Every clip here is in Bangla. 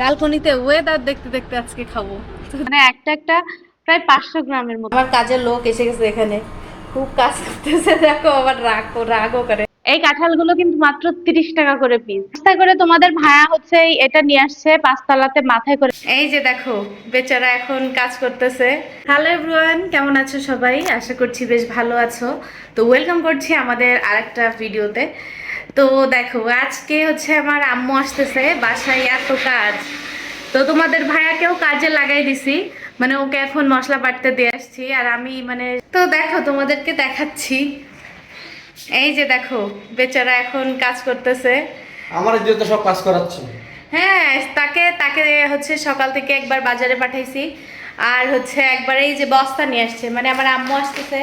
ব্যালকনিতে ওয়েদার দেখতে দেখতে আজকে খাব। মানে একটা একটা প্রায় পাঁচশো গ্রামের মতো। আমার কাজের লোক এসে গেছে এখানে। খুব কাজ করতেছে দেখো আবার রাগ রাগও করে। এই কাঁঠালগুলো কিন্তু মাত্র তিরিশ টাকা করে পিস রাস্তায় করে তোমাদের ভাড়া হচ্ছে এটা নিয়ে আসছে পাঁচতলাতে মাথায় করে। এই যে দেখো বেচারা এখন কাজ করতেছে। হ্যালো এভরিওয়ান কেমন আছো সবাই? আশা করছি বেশ ভালো আছো। তো ওয়েলকাম করছি আমাদের আরেকটা ভিডিওতে তো দেখো আজকে হচ্ছে আমার আম্মু আসতেছে বাসায় এত কাজ। তো তোমাদের ভাইয়াকেও কাজে লাগাই দিছি মানে ওকে এখন মশলা বাটতে দিয়ে আসছি আর আমি মানে তো দেখো তোমাদেরকে দেখাচ্ছি। এই যে দেখো বেচারা এখন কাজ করতেছে। আমার দিয়ে তো সব কাজ করাচ্ছে। হ্যাঁ তাকে তাকে হচ্ছে সকাল থেকে একবার বাজারে পাঠাইছি আর হচ্ছে একবার এই যে বস্তা নিয়ে আসছে মানে আমার আম্মু আসতেছে।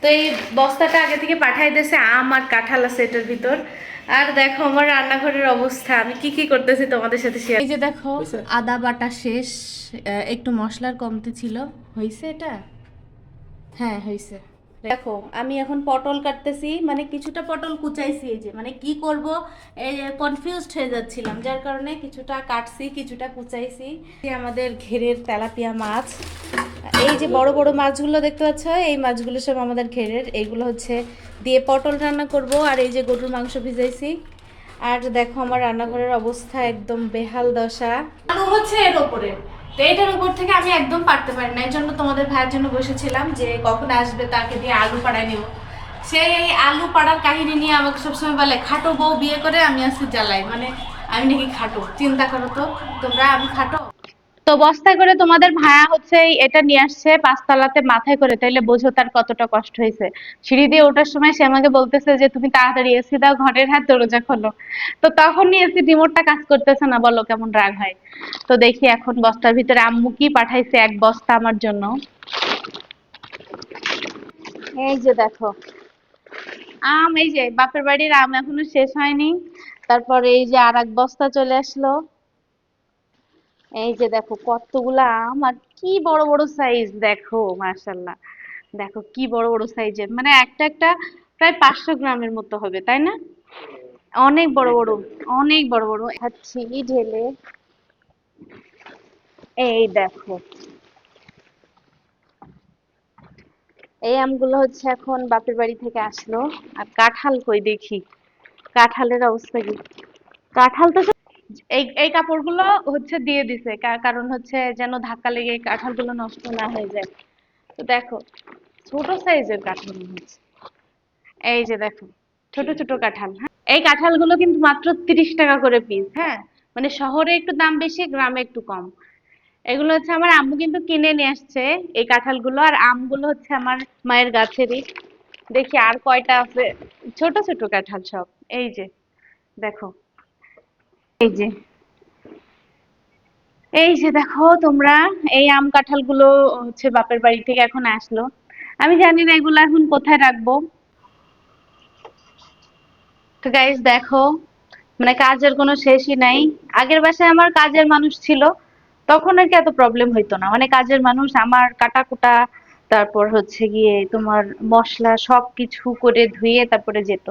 তো এই বস্তাটা আগে থেকে পাঠাই দিয়েছে আম আর কাঁঠাল আছে এটার ভিতর। আর দেখো আমার রান্নাঘরের অবস্থা আমি কি কি করতেছি তোমাদের সাথে শেয়ার এই যে দেখো আদা বাটা শেষ একটু মশলার কমতে ছিল। হয়েছে এটা? হ্যাঁ হয়েছে। দেখো, আমি এখন পটল কাটতেছি মানে কিছুটা পটল কুচাইছি এই যে মানে কি করব কনফিউজড হয়ে যাচ্ছিলাম, যার কারণে কিছুটা কাটছি, কিছুটা কুচাইছি। আমাদের ঘেরের তেলাপিয়া মাছ। এই যে বড় বড় মাছগুলো দেখতে পাচ্ছ, এই মাছগুলো সব আমাদের ঘেরের এইগুলো হচ্ছে দিয়ে পটল রান্না করব, আর এই যে গরুর মাংস ভিজাইছি। আর দেখো আমার রান্নাঘরের অবস্থা একদম বেহাল দশা। আলু হচ্ছে এর ওপরে। তো এটার উপর থেকে আমি একদম পারতে পারি না। এই জন্য তোমাদের ভাইয়ের জন্য বসেছিলাম যে কখন আসবে তাকে দিয়ে আলু পাড়ায় নিব। সে এই আলু পাড়ার কাহিনী নিয়ে আমাকে সবসময় বলে, খাটো বউ বিয়ে করে আমি আসি জ্বালাই মানে আমি নাকি খাটো, চিন্তা করো তো। তোমরা আমি খাটো? তো বস্তায় করে তোমাদের ভাড়া হচ্ছে এটা নিয়ে আসছে পাঁচতলাতে মাথায় করে, তাইলে বোঝো তার কতটা কষ্ট হয়েছে। সিঁড়ি দিয়ে ওঠার সময় সে আমাকে বলতেছে যে, তুমি তাড়াতাড়ি এসি দাও, ঘরের হাত দরজা খোলো। তো তখনই এসি রিমোটটা কাজ করতেছে না, বলো কেমন রাগ হয়। তো দেখি এখন বস্তার ভিতরে আম্মু কি পাঠাইছে এক বস্তা আমার জন্য। এই যে দেখো, আম, এই যে বাপের বাড়ির আম এখনও শেষ হয়নি। তারপরে এই যে আর এক বস্তা চলে আসলো। এই যে দেখো কতগুলা আম আর কি বড় বড় সাইজ দেখো মাশাল্লাহ দেখো কি বড় বড় সাইজের মানে একটা একটা প্রায় পাঁচশো গ্রামের মতো হবে, তাই না? অনেক বড় বড়, অনেক বড় বড়। খাচ্ছি ঢেলে, এই দেখো। এই আমগুলো হচ্ছে এখন বাপের বাড়ি থেকে আসলো। আর কাঁঠাল কই দেখি? কাঁঠালের অবস্থা কি? কাঁঠাল তো এই এই কাপড়গুলো হচ্ছে দিয়ে দিছে কারণ হচ্ছে যেন ধাক্কা লেগে এই কাঁঠালগুলো নষ্ট না হয়ে যায়। তো দেখো, ছোট সাইজের কাঁঠাল এই যে দেখো, ছোট ছোট কাঁঠাল হ্যাঁ? এই কাঁঠালগুলো কিন্তু মাত্র তিরিশ টাকা করে পিস হ্যাঁ? মানে শহরে একটু দাম বেশি, গ্রামে একটু কম। এগুলো হচ্ছে আমার আম্মু কিন্তু কিনে নিয়ে আসছে, এই কাঁঠালগুলো। আর আমগুলো হচ্ছে আমার মায়ের গাছেরই। দেখি আর কয়টা আছে। ছোট ছোট কাঁঠাল সব। এই যে, দেখো। এই যে। এই যে দেখো তোমরা, এই আম কাঁঠালগুলো হচ্ছে বাপের বাড়ি থেকে এখন আসলো। আমি জানি না এগুলো এখন কোথায় রাখব। তো গাইস দেখো মানে কাজের কোনো শেষই নাই। আগের বাসায় আমার কাজের মানুষ ছিল, তখন আর কি এত প্রবলেম হইতো না। মানে কাজের মানুষ, আমার কাটা কুটা তারপর হচ্ছে গিয়ে তোমার মশলা সব কিছু করে ধুয়ে তারপরে যেত।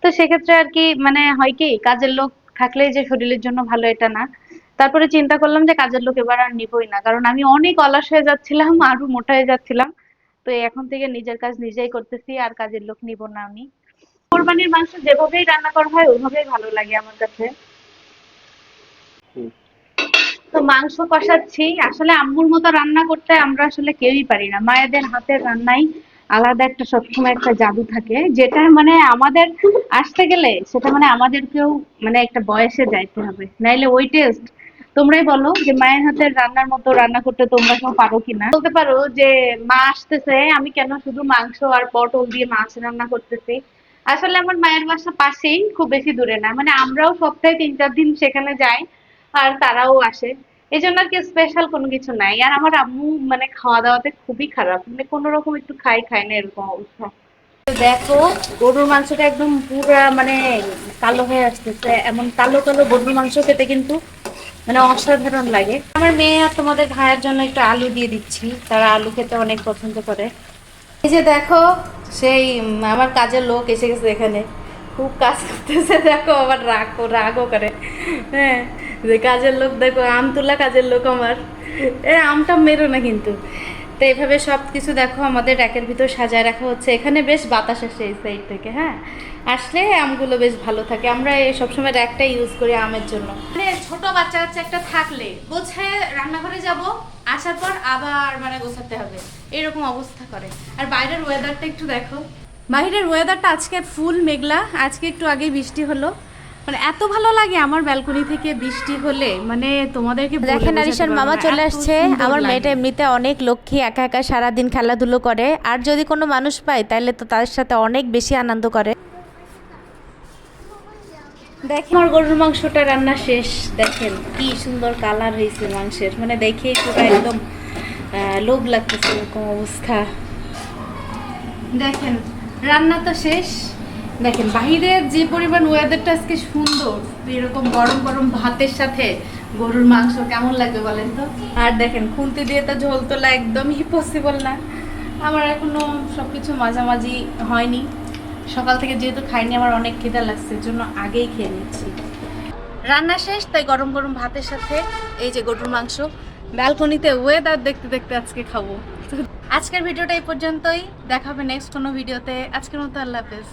তো সেক্ষেত্রে আর কি মানে হয় কি, কাজের লোক থাকলে যে শরীরের জন্য ভালো এটা না। তারপরে চিন্তা করলাম যে কাজের লোক এবার আর নিবই না, কারণ আমি অনেক অলস হয়ে যাচ্ছিলাম, আরও মোটা হয়ে যাচ্ছিলাম। তো এখন থেকে নিজের কাজ নিজেই করতেছি, আর কাজের লোক নিব না আমি। কোরবানির মাংস যেভাবেই রান্না করা হয়, ওইভাবেই ভালো লাগে আমার কাছে। তো মাংস কষাচ্ছি। আসলে আম্মুর মতো রান্না করতে আমরা আসলে কেউই পারি না। মায়েদের হাতের রান্নাই আলাদা একটা সবসময় একটা জাদু থাকে, যেটা মানে আমাদের আসতে গেলে সেটা মানে আমাদেরকেও মানে একটা বয়সে যাইতে হবে। নাইলে ওই টেস্ট তোমরাই বলো যে মায়ের হাতের রান্নার মতো রান্না করতে তোমরা কেউ পারো কিনা? বলতে পারো যে মা আসতেছে, আমি কেন শুধু মাংস আর পটল দিয়ে মাছ রান্না করতেছি? আসলে আমার মায়ের বাসা পাশেই, খুব বেশি দূরে না। মানে আমরাও সপ্তাহে তিন চার দিন সেখানে যাই আর তারাও আসে। এই জন্য আর কি স্পেশাল কোনো কিছু নাই। আর আমার আম্মু মানে খাওয়া দাওয়াতে খুবই খারাপ। মানে কোনো রকম একটু খাই খাই না এরকম অবস্থা। দেখো, গরুর মাংসটা একদম পুরা মানে কালো হয়ে আসতেছে। এমন কালো কালো গরুর মাংস খেতে কিন্তু মানে অসাধারণ লাগে। আমার মেয়ে আর তোমাদের ভাইয়ের জন্য একটু আলু দিয়ে দিচ্ছি। তারা আলু খেতে অনেক পছন্দ করে। এই যে দেখো, সেই আমার কাজের লোক এসে গেছে এখানে। খুব কাজ করতেছে, দেখো, আবার রাগ, রাগও করে। হ্যাঁ। যে কাজের লোক, দেখো আম তোলা কাজের লোক আমার। এ, আমটা মেরো না কিন্তু। তো এইভাবে সব কিছু দেখো, আমাদের র্যাকের ভিতর সাজায় রাখা হচ্ছে। এখানে বেশ বাতাস আসে এই সাইড থেকে হ্যাঁ? আসলে আমগুলো বেশ ভালো থাকে। আমরা সবসময় র্যাকটা ইউজ করি আমের জন্য। মানে ছোট বাচ্চা কাচ্চা একটা থাকলে গোছায় রান্নাঘরে যাব, আসার পর আবার মানে গোছাতে হবে। এরকম অবস্থা করে। আর বাইরের ওয়েদারটা একটু দেখো। বাইরের ওয়েদারটা আজকে ফুল মেঘলা। আজকে একটু আগে বৃষ্টি হলো। মানে এত ভালো লাগে আমার ব্যালকনি থেকে বৃষ্টি হলে মানে তোমাদেরকে দেখেন আরিশার মামা চলে আসছে। আমার মেয়েটা এমনিতে অনেক লক্ষ্মী একা একা সারাদিন খেলাধুলো করে। আর যদি কোনো মানুষ পায় তাহলে তো তাদের সাথে অনেক বেশি আনন্দ করে। দেখেন আমার গরুর মাংসটা রান্না শেষ। দেখেন কি সুন্দর কালার হয়েছে মাংসের। মানে দেখে পুরো একদম লোভ লাগতেছে এরকম অবস্থা। দেখেন রান্না তো শেষ। দেখেন বাইরের যে পরিমাণ ওয়েদারটা আজকে সুন্দর, এরকম গরম গরম ভাতের সাথে গরুর মাংস কেমন লাগবে বলেন তো? আর দেখেন, খুন্তি দিয়ে তো ঝোল তোলা একদমই পসিবল না। আমার এখনও সবকিছু মাঝামাঝি হয়নি। সকাল থেকে যেহেতু খাইনি, আমার অনেক খিদা লাগছে জন্য আগেই খেয়ে নিচ্ছি। রান্না শেষ, তাই গরম গরম ভাতের সাথে এই যে গরুর মাংস। ব্যালকনিতে ওয়েদার দেখতে দেখতে আজকে খাব। আজকের ভিডিওটা এই পর্যন্তই। দেখা হবে নেক্সট কোনো ভিডিওতে আজকের মতো আল্লাহ হাফেজ।